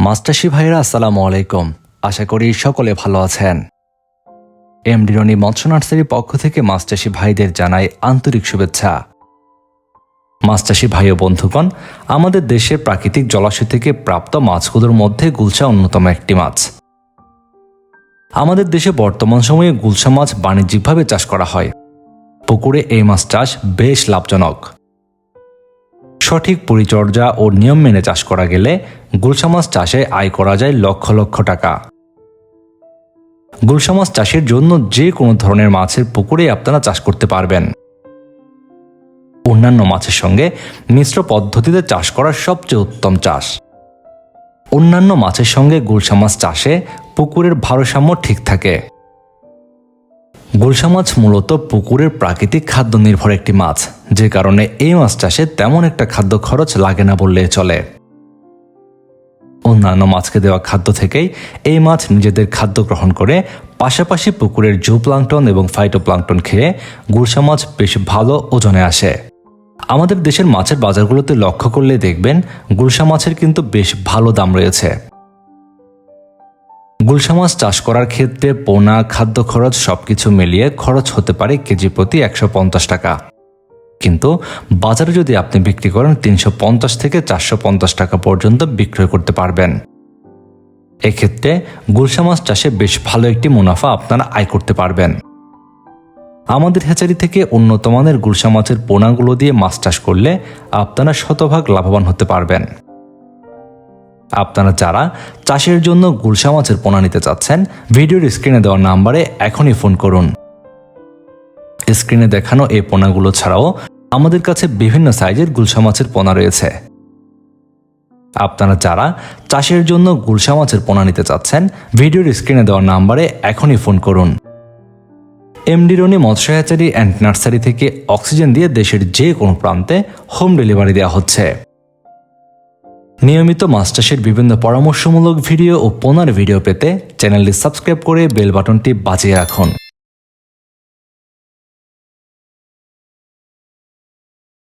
মাস্টারশি ভাইরা আসসালামু আলাইকুম। আশা করি সকলে ভালো আছেন। এমডি রনি মৎস্য নার্সারির পক্ষ থেকে মাস্টারশি ভাইদের জানাই আন্তরিক শুভেচ্ছা। মাস্টারশি ভাই ও বন্ধুগণ, আমাদের দেশের প্রাকৃতিক জলাশয় থেকে প্রাপ্ত মাছগুলোর মধ্যে গুলশা অন্যতম একটি মাছ। আমাদের দেশে বর্তমান সময়ে গুলশা মাছ বাণিজ্যিকভাবে চাষ করা হয়। পুকুরে এই মাছ চাষ বেশ লাভজনক। সঠিক পরিচর্যা ও নিয়ম মেনে চাষ করা গেলে গুলশা মাছ চাষে আয় করা যায় লক্ষ লক্ষ টাকা। গুলশা মাছ চাষের জন্য যে কোনো ধরনের মাছের পুকুরে আপনারা চাষ করতে পারবেন। অন্যান্য মাছের সঙ্গে মিশ্র পদ্ধতিতে চাষ করার সবচেয়ে উত্তম চাষ। অন্যান্য মাছের সঙ্গে গুলশা মাছ চাষে পুকুরের ভারসাম্য ঠিক থাকে। গুলশা মাছ মূলত পুকুরের প্রাকৃতিক খাদ্য নির্ভর একটি মাছ, যে কারণে এই মাছ চাষে তেমন একটা খাদ্য খরচ লাগে না বললে চলে। অন্যান্য মাছকে দেওয়া খাদ্য থেকেই এই মাছ নিজেদের খাদ্য গ্রহণ করে, পাশাপাশি পুকুরের জু প্লাংটন এবং ফাইটোপ্লাংটন খেয়ে গুলশা মাছ বেশ ভালো ওজনে আসে। আমাদের দেশের মাছের বাজারগুলোতে লক্ষ্য করলে দেখবেন গুলশা মাছের কিন্তু বেশ ভালো দাম রয়েছে। গুলশা মাছ চাষ করার ক্ষেত্রে পোনা, খাদ্য খরচ সবকিছু মিলিয়ে খরচ হতে পারে কেজি প্রতি একশো পঞ্চাশ টাকা। কিন্তু বাজারে যদি আপনি বিক্রি করেন তিনশো পঞ্চাশ থেকে চারশো পঞ্চাশ টাকা পর্যন্ত বিক্রয় করতে পারবেন। এক্ষেত্রে গুলশা মাছ চাষে বেশ ভালো একটি মুনাফা আপনারা আয় করতে পারবেন। আমাদের হ্যাচারি থেকে উন্নত মানের গুলশা মাছের পোনাগুলো দিয়ে মাছ চাষ করলে আপনারা শতভাগ লাভবান হতে পারবেন। আপনারা যারা চাষের জন্য গুলশা মাছের পোনা নিতে চাচ্ছেন, ভিডিওর স্ক্রিনে দেওয়া নাম্বারে এখনই ফোন করুন। স্ক্রিনে দেখানো এই পোনাগুলো ছাড়াও আমাদের কাছে বিভিন্ন সাইজের গুলশা মাছের পোনা রয়েছে। আপনারা যারা চাষের জন্য গুলশা মাছের পোনা নিতে চাচ্ছেন, ভিডিওর স্ক্রিনে দেওয়া নাম্বারে এখনই ফোন করুন। এমডি রনি মৎস্য হ্যাচারি অ্যান্ড নার্সারি থেকে অক্সিজেন দিয়ে দেশের যে কোনো প্রান্তে হোম ডেলিভারি দেওয়া হচ্ছে। নিয়মিত মাছ বিভিন্ন পরামর্শমূলক ভিডিও ও পোনার ভিডিও পেতে চ্যানেলটি সাবস্ক্রাইব করে বেল বাটনটি বাজিয়ে রাখুন।